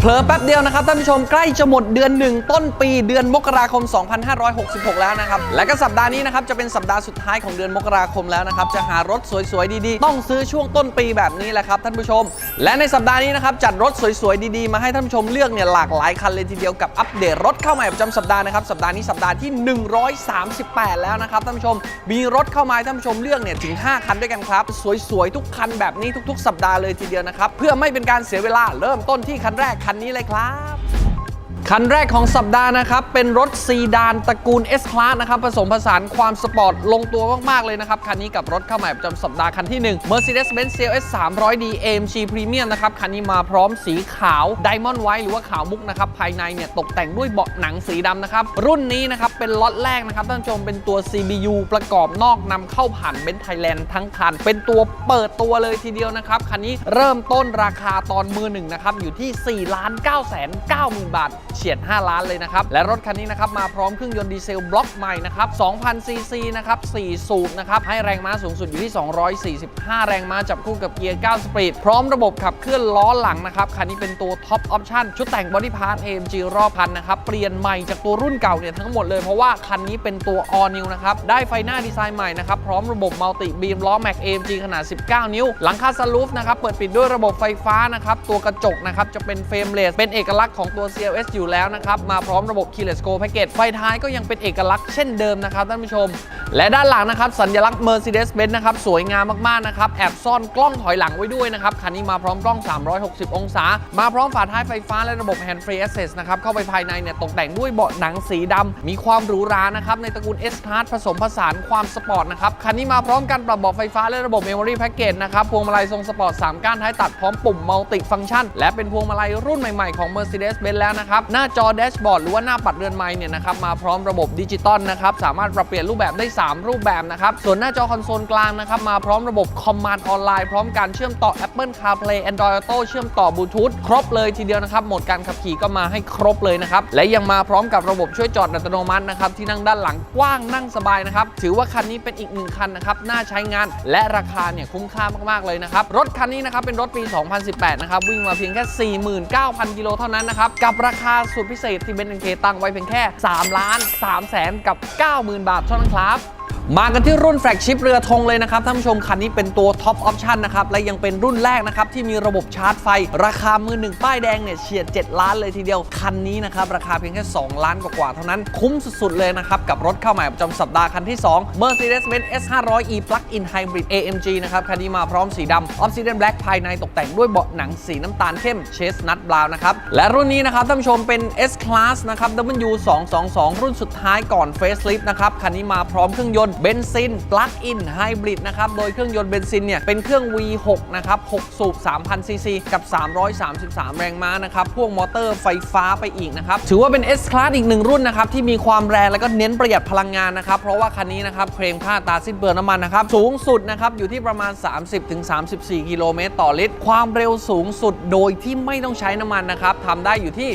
เดียวนะครับท่านผู้ชมใกล้จะหมดเดือนหนึ่งต้นปีเดือนมกราคม 2566 แล้วนะครับ และก็สัปดาห์นี้นะครับจะเป็นสัปดาห์สุดท้ายของเดือนมกราคมแล้วนะครับจะหารถสวยๆดีๆ ต้องซื้อช่วงต้นปีแบบนี้แหละครับท่านผู้ชม และในสัปดาห์นี้นะครับจัดรถสวยๆดีๆมาให้ท่านผู้ชมเลือกเนี่ยหลากหลายคันเลยทีเดียวกับอัปเดตรถเข้าใหม่ประจำสัปดาห์นะครับสัปดาห์นี้สัปดาห์ที่ 138 แล้วนะครับท่านผู้ชมมีรถเข้ามาท่านผู้ชมเลือกเนี่ยถึง 5 คันด้วยกันครับสวยๆทุกคันแบบนี้ทุก ๆ สัปดาห์เลยทีเดียวนะครับเพื่อไม่เป็นการเสียเวลาเริ่มต้นที่คันแรกคันนี้เลยครับ คันแรกของสัปดาห์นะครับ เป็นรถซีดานตระกูล S Class นะครับ ผสมผสานความสปอร์ตลงตัวมาก ๆ เลยนะครับ คันนี้กับรถเข้าใหม่ประจำสัปดาห์คันที่ 1 Mercedes-Benz CLS 300D AMG Premium นะครับ คันนี้มาพร้อมสีขาว Diamond White หรือว่าขาวมุกนะครับ ภายในเนี่ยตกแต่งด้วยเบาะหนังสีดำนะครับ รุ่นนี้นะครับ เป็นล็อตแรกนะครับท่านผู้ชมเป็นตัว CBU ประกอบนอกนำเข้าผ่านเบนซ์ไทยแลนด์ทั้งคัน เป็นตัวเปิดตัวเลยทีเดียวนะครับคันนี้เริ่มต้นราคาตอนมือหนึ่งนะครับอยู่ที่4 9 9 0 0 0 0 บาทเฉียด 5 ล้านเลยนะครับ และรถคันนี้นะครับมาพร้อมเครื่องยนต์ดีเซลบล็อกใหม่นะครับ2,000ซีซีนะครับ4สูบนะครับให้แรงม้าสูงสุดอยู่ที่ 245 แรงม้าจับคู่กับเกียร์ 9 สปีด พร้อมระบบขับเคลื่อนล้อหลังนะครับ คันนี้เป็นตัวท็อปออปชั่นชุดแต่งบอดี้พาร์ท AMG รอบพันนะครับ เปลี่ยนใหม่จากตัวรุ่นเก่าเนี่ยทั้งหมดเลย เพราะว่าคันนี้เป็นตัว all new นะครับ ได้ไฟหน้าดีไซน์ใหม่นะครับ พร้อมระบบมัลติบีมล้อแม็ก AMG ขนาด 19 นิ้ว หลังคาสลูฟนะครับ เปิดปิดด้วยระบบไฟฟ้านะครับ ตัวกระจกนะครับจะเป็นเฟรมเลสเป็นเอกลักษณ์ของตัว CLS อยู่แล้วนะครับมาพร้อมระบบ Keyless Go Package ไฟท้ายก็ยังเป็นเอกลักษณ์เช่นเดิมนะครับท่านผู้ชม และด้านหลังนะครับสัญลักษณ์ Mercedes-Benz นะครับสวยงามมากๆนะครับแอบซ่อนกล้องถอยหลังไว้ด้วยนะครับคันนี้มาพร้อมกล้อง 360 องศา มาพร้อมฝาท้ายไฟฟ้าและระบบ Hand Free Access นะครับเข้าไปภายในเนี่ยตกแต่งด้วยเบาะหนังสีดำมีความหรูหรานะครับในตระกูล S Class ผสมผสานความสปอร์ตนะครับคันนี้มาพร้อมการปรับเบาะไฟฟ้าและระบบ Memory Package นะครับพวงมาลัยทรงสปอร์ต3ก้านท้ายตัดพร้อมปุ่ม Multi Function และเป็นพวงมาลัยรุ่นใหม่ๆของ Mercedes-Benz แล้วนะครับน้าจอแดชบอร์ดหรือว่าหน้าปัดเรือนไม้เนี่ยนะครับมาพร้อมระบบดิจิตอลนะครับสามารถปรับเปลี่ยนรูปแบบได้ 3 รูปแบบนะครับส่วนหน้าจอคอนโซลกลางนะครับมาพร้อมระบบคอมมานด์ออนไลน์พร้อมการเชื่อมต่อ Apple CarPlay Android Auto เชื่อมต่อบลูทูธครบเลยทีเดียวนะครับโหมดการขับขี่ก็มาให้ครบเลยนะครับและยังมาพร้อมกับระบบช่วยจอดอัตโนมัตินะครับที่นั่งด้านหลังกว้างนั่งสบายนะครับถือว่าคันนี้เป็นอีกหนึ่งคันนะครับน่าใช้งานและราคาเนี่ยคุ้มค่ามากๆเลยนะครับรถคันนี้นะครับเป็นรถปี 2018 นะครับวิ่งมาเพียงแค่ 49,000 กิโลเท่านั้นนะครับกับราคาสุดพิเศษที่เบนซ์เคตั้งไว้เพียงแค่ 3 ล้าน3แสนกับ 90,000 บาทเท่านั้นครับ มากันที่รุ่นแฟลกชิพเรือธงเลยนะครับท่านผู้ชมคันนี้เป็นตัวท็อปออปชันนะครับ และยังเป็นรุ่นแรกนะครับ ที่มีระบบชาร์จไฟ ราคามือหนึ่งป้ายแดงเนี่ยเฉียด 7 ล้านเลยทีเดียว คันนี้นะครับ ราคาเพียงแค่ 2 ล้านกว่าๆเท่านั้น คุ้มสุดๆเลยนะครับ กับรถเข้าใหม่ประจำสัปดาห์คันที่ 2 Mercedes-Benz S500e Plug-in Hybrid AMG นะครับ คันนี้มาพร้อมสีดำ Obsidian Black ภายในตกแต่งด้วยเบาะหนังสีน้ำตาลเข้มเชสนัทบราวนะครับและรุ่นนี้นะครับท่านผู้ชมเป็น S Class นะครับ W222 รุ่นสุดท้ายก่อน Facelift นะครับคันนี้มาพร้อมเครื่องยนต์เบนซิน Plug-in Hybrid นะครับ โดยเครื่องยนต์เบนซินเนี่ยเป็นเครื่อง V6 นะครับ 6 สูบ 3,000ซีซีกับ 333 แรงม้านะครับพ่วงมอเตอร์ไฟฟ้าไปอีกนะครับ ถือว่าเป็น S Class อีกหนึ่งรุ่นนะครับ ที่มีความแรงและก็เน้นประหยัดพลังงานนะครับ เพราะว่าคันนี้นะครับเคลมค่าตาสิ้นเปลืองน้ำมันนะครับ สูงสุดนะครับอยู่ที่ประมาณ 30-34 กิโลเมตรต่อลิตร ความเร็วสูงสุดโดยที่ไม่ต้องใช้น้ำมันนะครับทำได้อยู่ที่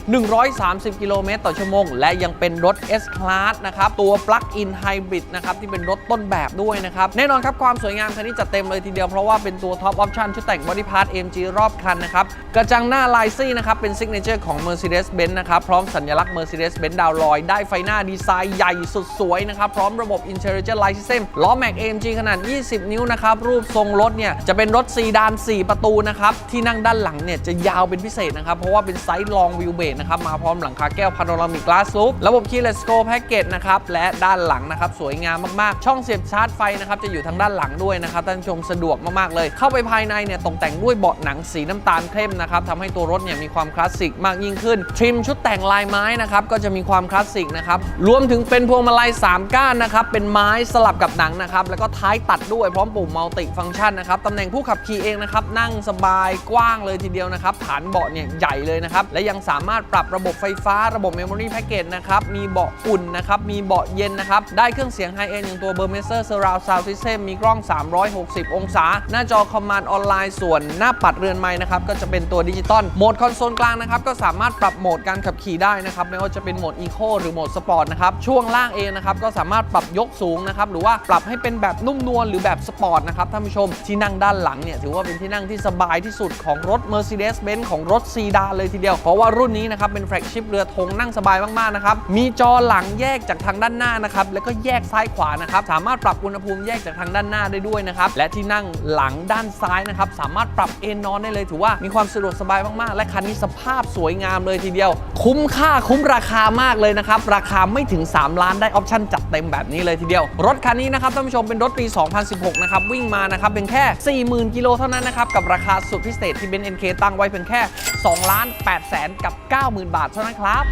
130 กิโลเมตรต่อชั่วโมง และยังเป็นรถ S Class นะครับตัว Plug-in Hybrid นะครับที่เป็นรถต้นแบบด้วยนะครับ แน่นอนครับความสวยงามคันนี้จัดเต็มเลยทีเดียว เพราะว่าเป็นตัวท็อปออปชั่นชุดแต่งบอดี้พาร์ท AMG รอบคันนะครับ กระจังหน้าลายซี่นะครับ เป็นซิกเนเจอร์ของ Mercedes-Benz นะครับ พร้อมสัญลักษณ์ Mercedes-Benz ดาวลอย ได้ไฟหน้าดีไซน์ใหญ่สุดสวยนะครับ พร้อมระบบ Intelligent Light System ล้อแม็ก AMG ขนาด 20 นิ้วนะครับ รูปทรงรถเนี่ยจะเป็นรถซีดาน 4 ประตูนะครับที่นั่งด้านหลังเนี่ยจะยาวเป็นพิเศษนะครับเพราะว่าเป็นไซส์ลองวิวเบสนะครับมาพร้อมหลังคาแก้วพาโนรามิกกลาสลูประบบ Keyless Go Package นะครับและด้านหลังนะครับสวยงามมากๆ ช่องเสียบชาร์จไฟนะครับจะอยู่ทางด้านหลังด้วยนะครับท่านชมสะดวกมากๆเลย เข้าไปภายในเนี่ยตกแต่งด้วยเบาะหนังสีน้ำตาลเข้มนะครับทำให้ตัวรถเนี่ยมีความคลาสสิกมากยิ่งขึ้น ทริมชุดแต่งลายไม้นะครับก็จะมีความคลาสสิกนะครับรวมถึงเป็นพวงมาลัย 3 ก้านนะครับเป็นไม้สลับกับหนังนะครับแล้วก็ท้ายตัดด้วยพร้อมปุ่มมัลติฟังก์ชันนะครับตำแหน่งผู้ขับขี่เองนะครับนั่งสบายกว้างเลยทีเดียวนะครับฐานเบาะเนี่ยใหญ่เลยนะครับและยังสามารถปรับระบบไฟฟ้าระบบ Memory Package นะครับมีเบาะอุ่นนะครับมีเบาะเย็นนะครับได้เครื่องเสียงไฮเอ็นอย่างตัวตัว b e r m e s e r Surround Sound System มีกล้อง 360 องศา หน้าจอคอมมานด์ออนไลน์ส่วนหน้าปัดเรือนไม้นะครับ ก็จะเป็นตัวดิจิตอลโหมดคอนโซลกลางนะครับ ก็สามารถปรับโหมดการขับขี่ได้นะครับ ไม่ว่าจะเป็นโหมด Eco หรือโหมดสปอร์ตนะครับ ช่วงล่างเองนะครับ ก็สามารถปรับยกสูงนะครับ หรือว่าปรับให้เป็นแบบนุ่มนวลหรือแบบสปอร์ตนะครับท่านผู้ชมที่นั่งด้านหลังเนี่ยถือว่าเป็นที่นั่งที่สบายที่สุดของรถ Mercedes-Benz ของรถซีดานเลยทีเดียวเพราะว่ารุ่นนี้นะครับเป็นแฟลกชิพเรือธงนั่งสบายมากๆนะครับมีจอหลังแยกจากทางด้านหน้านะครับแล้วก็แยกซ้ายขวานะครับสามารถปรับอุณหภูมิแยกจากทางด้านหน้าได้ด้วยนะครับและที่นั่งหลังด้านซ้ายนะครับสามารถปรับเอนนอนได้เลย ถือว่ามีความสะดวกสบายมากๆ และคันนี้สภาพสวยงามเลยทีเดียว คุ้มค่าคุ้มราคามากเลยนะครับราคาไม่ถึง 3 ล้านได้ออปชั่นจัดเต็มแบบนี้เลยทีเดียว รถคันนี้นะครับท่านผู้ชมเป็นรถปี 2016 นะครับวิ่งมานะครับเป็นแค่ 40,000 กิโลเท่านั้นนะครับกับราคาสุดพิเศษที่เบนซ์เอ็นเคตั้งไว้เพียงแค่2ล้าน8แสนกับ 90,000 บาทเท่านั้นครับ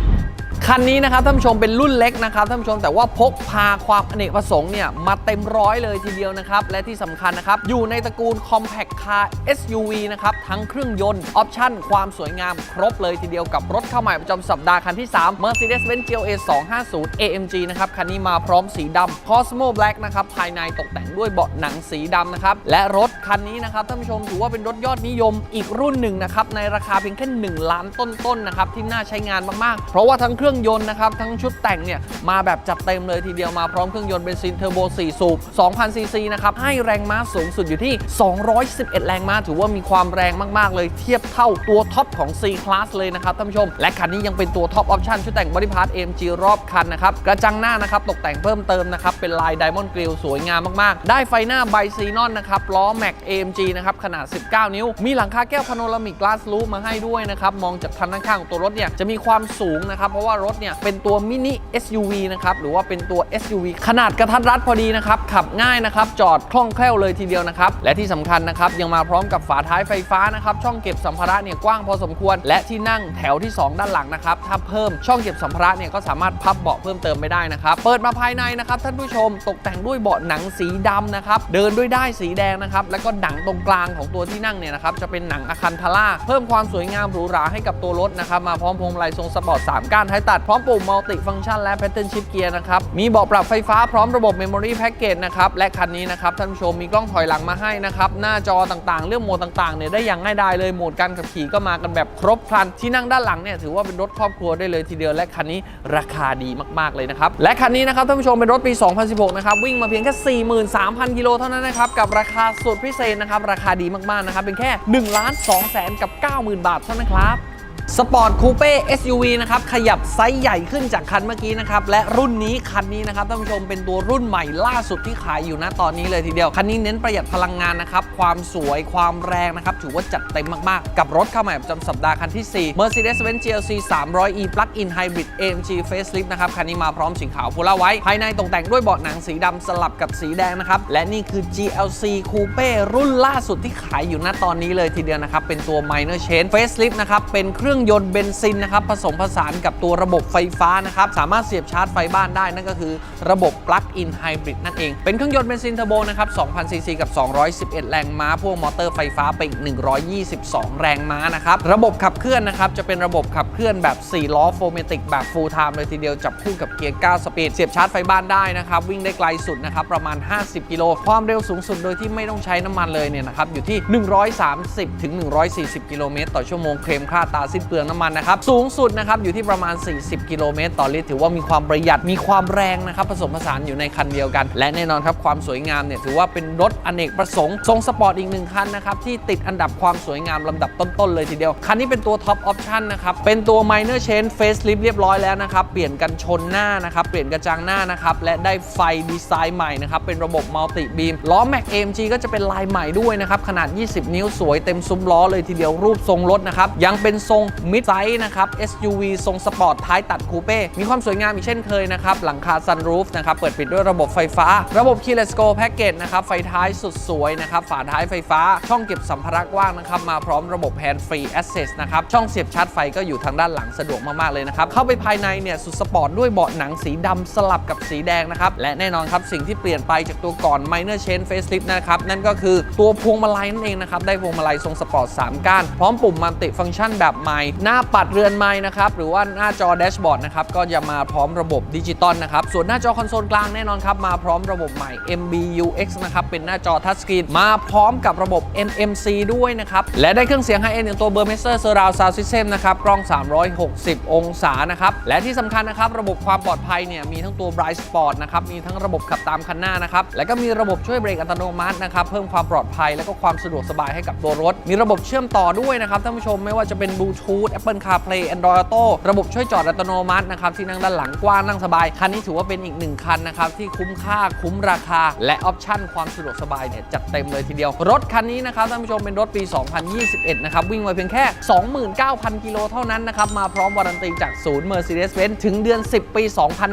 คันนี้นะครับท่านผู้ชมเป็นรุ่นเล็กนะครับท่านผู้ชมแต่ว่าพกพาความอเนกประสงค์เนี่ยมาเต็มร้อยเลยทีเดียวนะครับและที่สำคัญนะครับอยู่ในตระกูล Compact Car SUV นะครับทั้งเครื่องยนต์ออปชั่นความสวยงามครบเลยทีเดียวกับรถเข้าใหม่ประจำสัปดาห์คันที่ 3 Mercedes-Benz GLA 250 AMG นะครับคันนี้มาพร้อมสีดำ Cosmo Black นะครับภายในตกแต่งด้วยเบาะหนังสีดำนะครับและรถคันนี้นะครับท่านผู้ชมถือว่าเป็นรถยอดนิยมอีกรุ่นหนึ่งนะครับในราคาเพียงแค่1ล้านต้นๆนะครับที่น่าใช้งานมากๆ เพราะว่าทั้งเครื่องื่องยนต์นะครับ ทั้งชุดแต่งเนี่ยมาแบบจัดเต็มเลยทีเดียวมาพร้อมเครื่องยนต์เบนซินเทอร์โบ 4 สูบ 2,000 ซีซีนะครับ ให้แรงม้าสูงสุดอยู่ที่ 211 แรงม้า ถือว่ามีความแรงมาก ๆ เลยเทียบเท่าตัวท็อปของ C Class เลยนะครับท่านผู้ชม และคันนี้ยังเป็นตัวท็อปออปชั่นชุดแต่งบริพาร์ท AMG รอบคันนะครับกระจังหน้านะครับตกแต่งเพิ่มเติมนะครับเป็นลายไดมอนด์กริลสวยงามมากๆ ได้ไฟหน้าไบซีนอนนะครับล้อแม็ก AMG นะครับขนาด 19 นิ้ว มีหลังคาแก้วพาโนรามิกกลาสลูมาให้ด้วยนะครับมองจากคันข้างๆของตัวรถเนี่ยจะมีความสูงนะครับเพราะว่ารถเนี่ยเป็นตัวมินิ SUV นะครับหรือว่าเป็นตัว SUV ขนาดกระทัดรัดพอดีนะครับขับง่ายนะครับจอดคล่องแคล่วเลยทีเดียวนะครับและที่สำคัญนะครับยังมาพร้อมกับฝาท้ายไฟฟ้านะครับช่องเก็บสัมภาระเนี่ยกว้างพอสมควร และที่นั่งแถวที่ 2 ด้านหลังนะครับถ้าเพิ่มช่องเก็บสัมภาระเนี่ยก็สามารถพับเบาะเพิ่มเติมไม่ได้นะครับเปิดมาภายในนะครับท่านผู้ชมตกแต่งด้วยเบาะหนังสีดำนะครับเดินด้วยได้สีแดงนะครับแล้วก็หนังตรงกลางของตัวที่นั่งเนี่ยนะครับจะเป็นหนังอะคันทาร่าเพิ่มความสวยงามหรูหราให้กับตัวรถนะครับมาพร้อมพวงมาลัยทรงสปอร์ต3ก้านท้ายตัดพร้อมปุ่มมัลติฟังก์ชันและแพทเทิร์นชิปเกียร์นะครับ มีเบาะปรับไฟฟ้าพร้อมระบบเมมโมรี่แพ็กเกจนะครับ และคันนี้นะครับท่านผู้ชมมีกล้องถอยหลังมาให้นะครับ หน้าจอต่างๆ เรื่องโหมดต่างๆเนี่ยได้อย่างง่ายดายเลยโหมดการขับขี่ก็มากันแบบครบครันที่นั่งด้านหลังเนี่ยถือว่าเป็นรถครอบครัวได้เลยทีเดียวและคันนี้ราคาดีมากๆเลยนะครับและคันนี้นะครับท่านผู้ชมเป็นรถปี 2016 นะครับวิ่งมาเพียงแค่ 43,000 กิโลเท่านั้นนะครับกับราคาสุดพิเศษนะครับราคาดีมากๆนะครับเป็นแค่1ล้าน2แสนกับ 90,000 บาทเท่านั้นครับ สปอร์ตคูเป้ SUV นะครับขยับไซส์ใหญ่ขึ้นจากคันเมื่อกี้นะครับและรุ่นนี้คันนี้นะครับท่านผู้ชมเป็นตัวรุ่นใหม่ล่าสุดที่ขายอยู่ณตอนนี้เลยทีเดียว คันนี้เน้นประหยัดพลังงานนะครับความสวยความแรงนะครับถือว่าจัดเต็มมากๆ กับรถเข้าใหม่ประจำสัปดาห์คันที่ 4 Mercedes-Benz GLC 300e Plug-in Hybrid AMG Facelift นะครับคันนี้มาพร้อมสีขาวโพลาไว้ภายในตกแต่งด้วยเบาะหนังสีดำสลับกับสีแดงนะครับและนี่คือ GLC Coupe รุ่นล่าสุดที่ขายอยู่ณตอนนี้เลยทีเดียวนะครับเป็นตัว Minor Change Facelift นะครับเป็นเครื่ององยนต์เบนซินนะครับผสมผสานกับตัวระบบไฟฟ้านะครับสามารถเสียบชาร์จไฟบ้านได้นั่นก็คือระบบ Plug-in Hybrid นั่นเอง เป็นเครื่องยนต์เบนซินเทอร์โบนะครับ2,000ซีซีกับ 211 แรงม้าพ่วงมอเตอร์ไฟฟ้าไปอีก 122 แรงม้านะครับระบบขับเคลื่อนนะครับจะเป็นระบบขับเคลื่อนแบบ 4 ล้อโฟเมติกแบบ full time เลยทีเดียวจับคู่กับเกียร์ 9 สปีดเสียบชาร์จไฟบ้านได้นะครับวิ่งได้ไกลสุดนะครับประมาณ 50 กิโลความเร็วสูงสุดโดยที่ไม่ต้องใช้น้ำมันเลยเนี่ยนะครับอยู่ที่ 130ถึง140 กิโลเมตรต่อชั่วโมงเคลมค่าตาสิ้นเปลืองน้ำมันนะครับ สูงสุดนะครับอยู่ที่ประมาณ 40 กิโลเมตรต่อลิตร ถือว่ามีความประหยัด มีความแรงนะครับ ผสมผสานอยู่ในคันเดียวกัน และแน่นอนครับ ความสวยงามเนี่ยถือว่าเป็นรถอเนกประสงค์ ทรงสปอร์ตอีกหนึ่งคันนะครับ ที่ติดอันดับความสวยงามลำดับต้นๆเลยทีเดียว คันนี้เป็นตัวท็อปออปชั่นนะครับ เป็นตัว minor change facelift เรียบร้อยแล้วนะครับ เปลี่ยนกันชนหน้านะครับ เปลี่ยนกระจังหน้านะครับ และได้ไฟดีไซน์ใหม่นะครับ เป็นระบบมัลติบีมล้อ Mac AMG ก็จะเป็นลายใหม่ด้วยนะครับ ขนาด 20 นิ้วสวยเต็มซุ้มล้อเลยทีเดียวรูปทรงรถนะครับยังเป็นทรงมิดไซส์นะครับ SUV ทรงสปอร์ตท้ายตัดคูเป้ มีความสวยงามอีกเช่นเคยนะครับ หลังคาซันรูฟนะครับ เปิดปิดด้วยระบบไฟฟ้า ระบบ Keyless Go Package นะครับ ไฟท้ายสุดสวยนะครับ ฝาท้ายไฟฟ้า ช่องเก็บสัมภาระกว้างนะครับ มาพร้อมระบบ Hand Free Access นะครับ ช่องเสียบชาร์จไฟก็อยู่ทางด้านหลังสะดวกมาก ๆ เลยนะครับ เข้าไปภายในเนี่ยสุดสปอร์ตด้วยเบาะหนังสีดำสลับกับสีแดงนะครับ และแน่นอนครับสิ่งที่เปลี่ยนไปจากตัวก่อน Minor chain Facelift นะครับ นั่นก็คือตัวพวงมาลัยนั่นเองนะครับ ได้พวงมาลัยทรงสปอร์ต 3 ก้าน พร้อมปุ่มมัลติฟังก์ชันแบบใหม่หน้าปัดเรือนไม้นะครับหรือว่าหน้าจอแดชบอร์ดนะครับก็จะมาพร้อมระบบดิจิตอลนะครับส่วนหน้าจอคอนโซลกลางแน่นอนครับมาพร้อมระบบใหม่ MBUX นะครับเป็นหน้าจอทัชสกรีนมาพร้อมกับระบบ NMC ด้วยนะครับและได้เครื่องเสียงไฮเอ็นอย่างตัว Burmester Surround Sound System นะครับกล้อง 360 องศานะครับและที่สำคัญนะครับระบบความปลอดภัยเนี่ยมีทั้งตัว Bright Spot นะครับมีทั้งระบบขับตามคันหน้านะครับและก็มีระบบช่วยเบรกอัตโนมัตินะครับเพิ่มความปลอดภัยและก็ความสะดวกสบายให้กับตัวรถ มีระบบเชื่อมต่อด้วยนะครับท่านผู้ชมไม่ว่าจะเป็น Bluetooth Apple CarPlay Android Auto ระบบช่วยจอดอัตโนมัตินะครับที่นั่งด้านหลังกว้างนั่งสบาย คันนี้ถือว่าเป็นอีกหนึ่งคันนะครับที่คุ้มค่าคุ้มราคา และออปชั่นความสะดวกสบายเนี่ยจัดเต็มเลยทีเดียว รถคันนี้นะครับท่านผู้ชมเป็นรถปี 2021 นะครับวิ่งมาเพียงแค่ 29,000 กิโลเท่านั้นนะครับมาพร้อมวารันตีจากศูนย์ Mercedes-Benz ถึงเดือน 10 ปี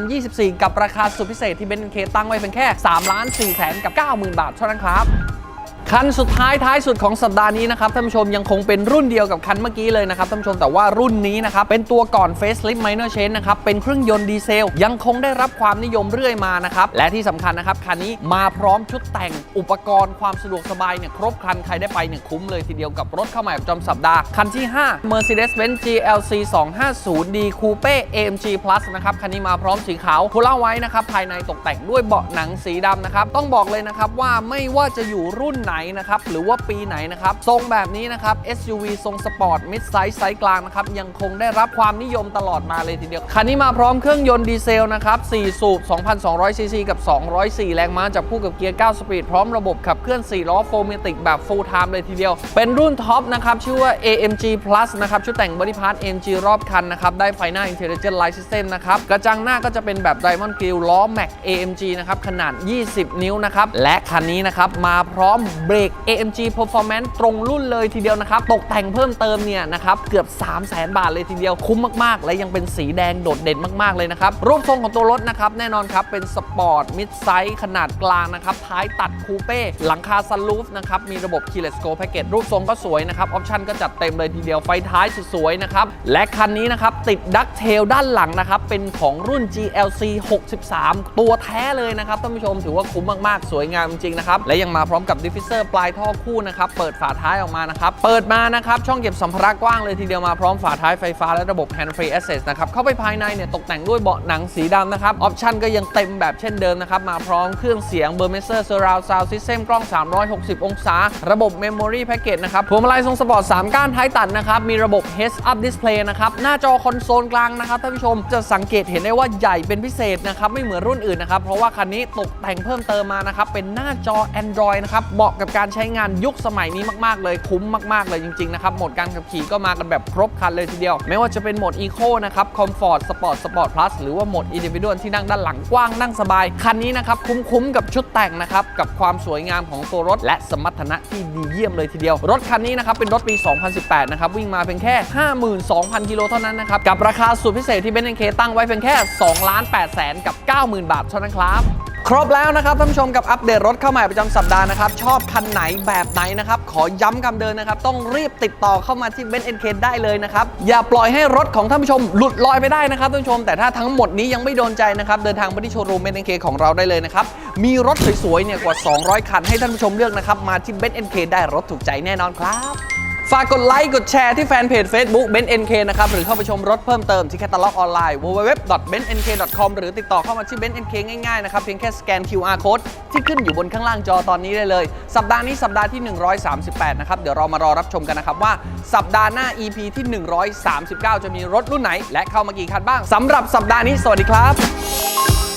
2024 กับราคาสุดพิเศษที่เบนซ์เคตั้งไว้เพียงแค่3ล้าน4แสนกับ 90,000 บาทเท่านั้นครับ คันสุดท้ายท้ายสุดของสัปดาห์นี้นะครับท่านผู้ชมยังคงเป็นรุ่นเดียวกับคันเมื่อกี้เลยนะครับท่านผู้ชมแต่ว่ารุ่นนี้นะครับเป็นตัวก่อน Facelift Minor Change นะครับเป็นเครื่องยนต์ดีเซล ยังคงได้รับความนิยมเรื่อยมานะครับและที่สำคัญนะครับคันนี้มาพร้อมชุดแต่งอุปกรณ์ความสะดวกสบายเนี่ยครบครันใครได้ไปเนี่ยคุ้มเลยทีเดียวกับรถเข้าใหม่ประจำสัปดาห์ คันที่ 5 Mercedes-Benz GLC 250D Coupe AMG Plus นะครับคันนี้มาพร้อมสีขาวพูล่าไว้นะครับภายในตกแต่งด้วยเบาะหนังสีดำนะครับต้องบอกเลยนะครับว่าไม่ว่าจะอยู่รุ่นไหนนะครับหรือว่าปีไหนนะครับทรงแบบนี้นะครับ SUV ทรงสปอร์ตมิดไซส์ไซส์กลางนะครับยังคงได้รับความนิยมตลอดมาเลยทีเดียว คันนี้มาพร้อมเครื่องยนต์ดีเซลนะครับ4สูบ 2,200 ซีซีกับ 204 แรงม้าจับคู่กับเกียร์ 9 สปีด พร้อมระบบขับเคลื่อน 4 ล้อโฟร์เมติกแบบ full time เลยทีเดียว เป็นรุ่นท็อปนะครับ ชื่อว่า AMG Plus นะครับชุดแต่งบริพาร์ท AMG รอบคันนะครับ ได้ไฟหน้า Intelligent Light System นะครับ กระจังหน้าก็จะเป็นแบบ Diamond Grille ล้อ Max AMG นะครับ ขนาด 20 นิ้วนะครับ และคันนี้นะครับ มาพร้อมเบรก AMG Performance ตรงรุ่นเลยทีเดียวนะครับ ตกแต่งเพิ่มเติมเนี่ยนะครับเกือบ 3 0 0 0 0 0บาทเลยทีเดียวคุ้มมากๆ และยังเป็นสีแดงโดดเด่นมากๆเลยนะครับ รูปทรงของตัวรถนะครับแน่นอนครับ เป็นสปอร์ตมิดไซส์ขนาดกลางนะครับ ท้ายตัดคูเป้หลังคาซันรูฟนะครับ มีระบบ Keyless Go Package รูปทรงก็สวยนะครับ ออปชั่นก็จัดเต็มเลยทีเดียวไฟท้ายสวยๆนะครับ และคันนี้นะครับ ติดดักเทลด้านหลังนะครับ เป็นของรุ่น GLC 63 ตัวแท้เลยนะครับท่านผู้ชมถือว่าคุ้มมากๆ สวยงามจริงๆนะครับและยังมาพร้อมกับดิฟฟิเซอร์ปลายท่อคู่นะครับเปิดฝาท้ายออกมานะครับเปิดมานะครับช่องเก็บสัมภาระกว้างเลยทีเดียวมาพร้อมฝาท้ายไฟฟ้าและระบบ Hand Free Access นะครับเข้าไปภายในเนี่ยตกแต่งด้วยเบาะหนังสีดำนะครับออปชั่นก็ยังเต็มแบบเช่นเดิมนะครับมาพร้อมเครื่องเสียง Burmester Surround Sound System กล้อง 360 องศา ระบบ Memory Package นะครับพวงมาลัยทรงสปอร์ต3ก้านท้ายตัดนะครับมีระบบ Heads Up Display นะครับหน้าจอคอนโซลกลางนะครับท่านผู้ชมจะสังเกตเห็นได้ว่าใหญ่เป็นพิเศษนะครับไม่เหมือนรุ่นอื่นนะครับเพราะว่าคันนี้ตกแต่งเพิ่มเติมมานะครับเป็นหน้าจอ Android นะครับเหมาะกับการใช้งานยุคสมัยนี้มากๆเลยคุ้มมากๆเลยจริงๆนะครับโหมดการขับขี่ก็มากันแบบครบคันเลยทีเดียว ไม่ว่าจะเป็นโหมด Eco นะครับ Comfort Sport Sport Plus หรือว่าโหมด Individual ที่นั่งด้านหลังกว้างนั่งสบาย คันนี้นะครับคุ้มๆกับชุดแต่งนะครับกับความสวยงามของตัวรถ และสมรรถนะที่ดีเยี่ยมเลยทีเดียว รถคันนี้นะครับเป็นรถปี 2018 นะครับวิ่งมาเพียงแค่ 52,000 กิโลเท่านั้นนะครับกับราคาสุดพิเศษที่เบนซ์เคตั้งไว้เพียงแค่2ล้าน8แสนกับ 90,000 บาทเท่านั้นครับ ครบแล้วนะครับท่านผู้ชมกับอัปเดตรถเข้าใหม่ประจำสัปดาห์นะครับ ชอบคันไหนแบบไหนนะครับ ขอย้ำคำเดินนะครับ ต้องรีบติดต่อเข้ามาที่เบนซ์เอ็นเคได้เลยนะครับ อย่าปล่อยให้รถของท่านผู้ชมหลุดลอยไปได้นะครับท่านผู้ชม แต่ถ้าทั้งหมดนี้ยังไม่โดนใจนะครับ เดินทางไปที่โชว์รูมเบนซ์เอ็นเคของเราได้เลยนะครับ มีรถสวยๆเนี่ยกว่า 200 คันให้ท่านผู้ชมเลือกนะครับมาที่เบนซ์เอ็นเคได้รถถูกใจแน่นอนครับ ฝากกดไลค์กดแชร์ที่แฟนเพจ Facebook b e n n k นะครับ หรือเข้าไปชมรถเพิ่มเติมที่แคตตาล็อกออนไลน์ www.bennk.com หรือติดต่อเข้ามาที่ b e n n k ง่ายๆ นะครับ เพียงแค่สแกน QR code ที่ขึ้นอยู่บนข้างล่างจอตอนนี้ได้เลย สัปดาห์นี้สัปดาห์ที่ 138 นะครับ เดี๋ยวเรามารอรับชมกันนะครับว่าสัปดาห์หน้า EP ที่ 139 จะมีรถรุ่นไหน และเข้ามากี่คันบ้างสำหรับสัปดาห์นี้สวัสดีครับ